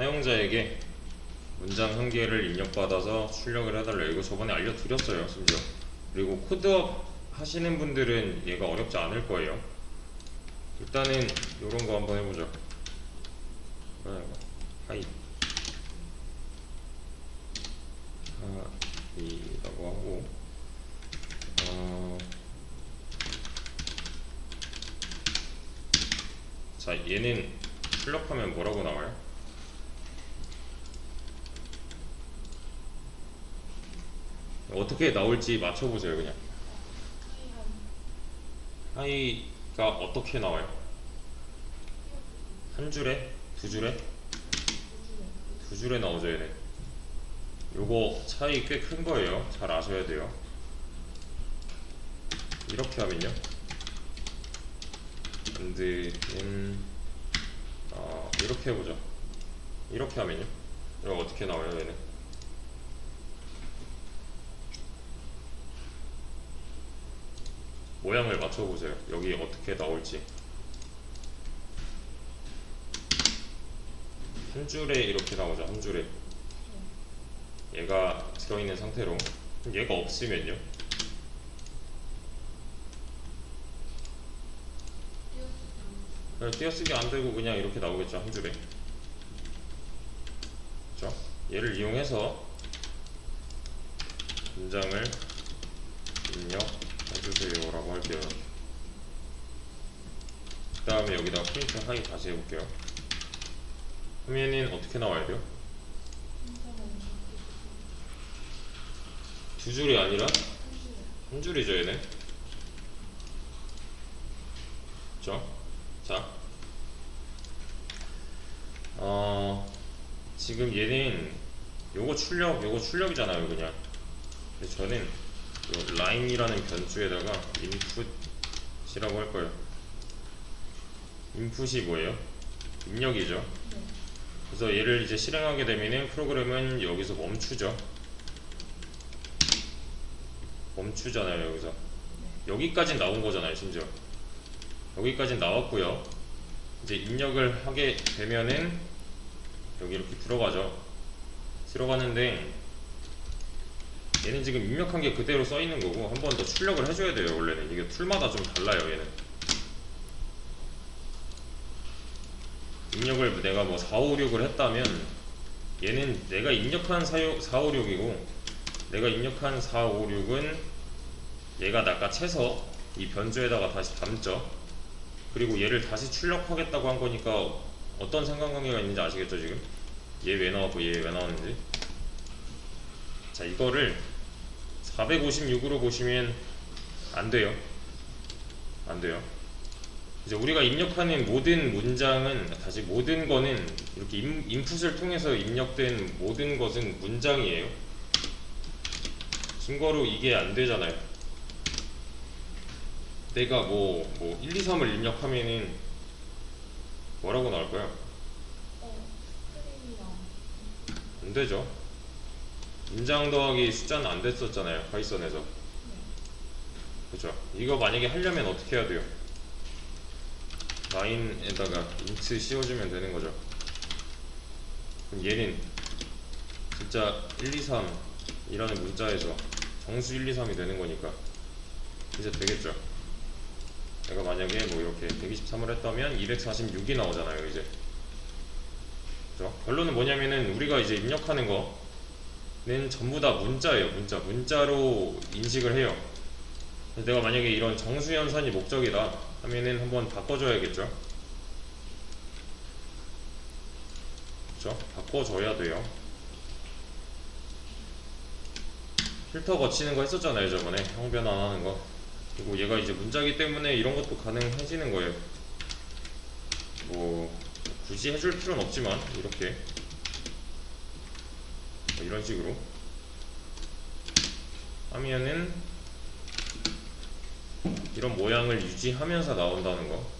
사용자에게 문장 한 개를 입력받아서 출력을 해달라 이거 저번에 알려드렸어요 심지어. 그리고 코드업 하시는 분들은 얘가 어렵지 않을 거예요. 일단은 이런 거 한번 해보죠. 뭐야 이거? 하이. 하이라고 하고 어, 자 얘는 출력하면 뭐라고 나와요? 어떻게 나올지 맞춰보세요 그냥. 하이가 어떻게 나와요? 한 줄에? 두 줄에? 두 줄에 나오죠 얘네 요거 차이 꽤 큰 거예요. 잘 아셔야 돼요. 이렇게 하면요. and in 어, 이렇게 해보죠. 이렇게 하면요. 이거 어떻게 나와요 얘는 모양을 맞춰보세요. 여기 어떻게 나올지. 한 줄에 이렇게 나오죠 한 줄에. 얘가 들어있는 상태로. 얘가 없으면요? 띄어쓰기 안 되고 그냥 이렇게 나오겠죠 한 줄에. 그렇죠? 얘를 이용해서 문장을 입력 해주세요 라고 할게요. 그 다음에 여기다 프린트 하이 다시 해볼게요. 화면은 어떻게 나와야 돼요? 두 줄이 아니라 한 줄이죠 얘네? 그쵸? 자. 어, 지금 얘는 요거 출력 요거 출력이잖아요 그냥. 그래서 저는 요 라인이라는 변수에다가 인풋이라고 할 거예요. 인풋이 뭐예요? 입력이죠. 그래서 얘를 이제 실행하게 되면은 프로그램은 여기서 멈추죠. 멈추잖아요 여기서. 여기까지 나온 거잖아요 심지어. 여기까지 나왔고요. 이제 입력을 하게 되면은 여기 이렇게 들어가죠. 들어가는데 얘는 지금 입력한 게 그대로 써 있는 거고 한 번 더 출력을 해줘야 돼요 원래는. 이게 툴마다 좀 달라요 얘는. 입력을 내가 뭐 456을 했다면 얘는 내가 입력한 456이고 내가 입력한 456은 얘가 낚아채서 이 변조에다가 다시 담죠. 그리고 얘를 다시 출력하겠다고 한 거니까 어떤 상관관계가 있는지 아시겠죠 지금? 얘 왜 나왔고 얘 왜 나왔는지? 자 이거를 456으로 보시면 안 돼요. 안 돼요. 이제 우리가 입력하는 모든 문장은 다시 모든 거는 이렇게 인, 인풋을 통해서 입력된 모든 것은 문장이에요. 증거로 이게 안 되잖아요. 내가 뭐, 뭐 1, 2, 3을 입력하면은 뭐라고 나올까요? 안 되죠 문장 더하기 숫자는 안 됐었잖아요 파이썬에서. 그죠 이거 만약에 하려면 어떻게 해야 돼요? 라인에다가 인트 씌워주면 되는 거죠. 그럼 얘는 진짜 1, 2, 3 이라는 문자에서 정수 1, 2, 3이 되는 거니까 이제 되겠죠? 내가 만약에 뭐 이렇게 123을 했다면 246이 나오잖아요 이제. 그죠? 결론은 뭐냐면은 우리가 이제 입력하는 거 는 전부 다 문자예요 문자. 문자로 인식을 해요. 내가 만약에 이런 정수연산이 목적이다 하면은 한번 바꿔줘야겠죠? 그죠? 바꿔줘야 돼요. 필터 거치는 거 했었잖아요 저번에. 형변환 하는 거. 그리고 얘가 이제 문자기 때문에 이런 것도 가능해지는 거예요. 뭐 굳이 해줄 필요는 없지만 이렇게 뭐 이런 식으로. 하면은 이런 모양을 유지하면서 나온다는 거.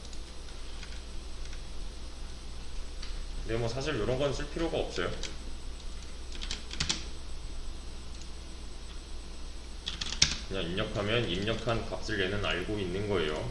근데 뭐 사실 이런 건 쓸 필요가 없어요. 그냥 입력하면 입력한 값을 얘는 알고 있는 거예요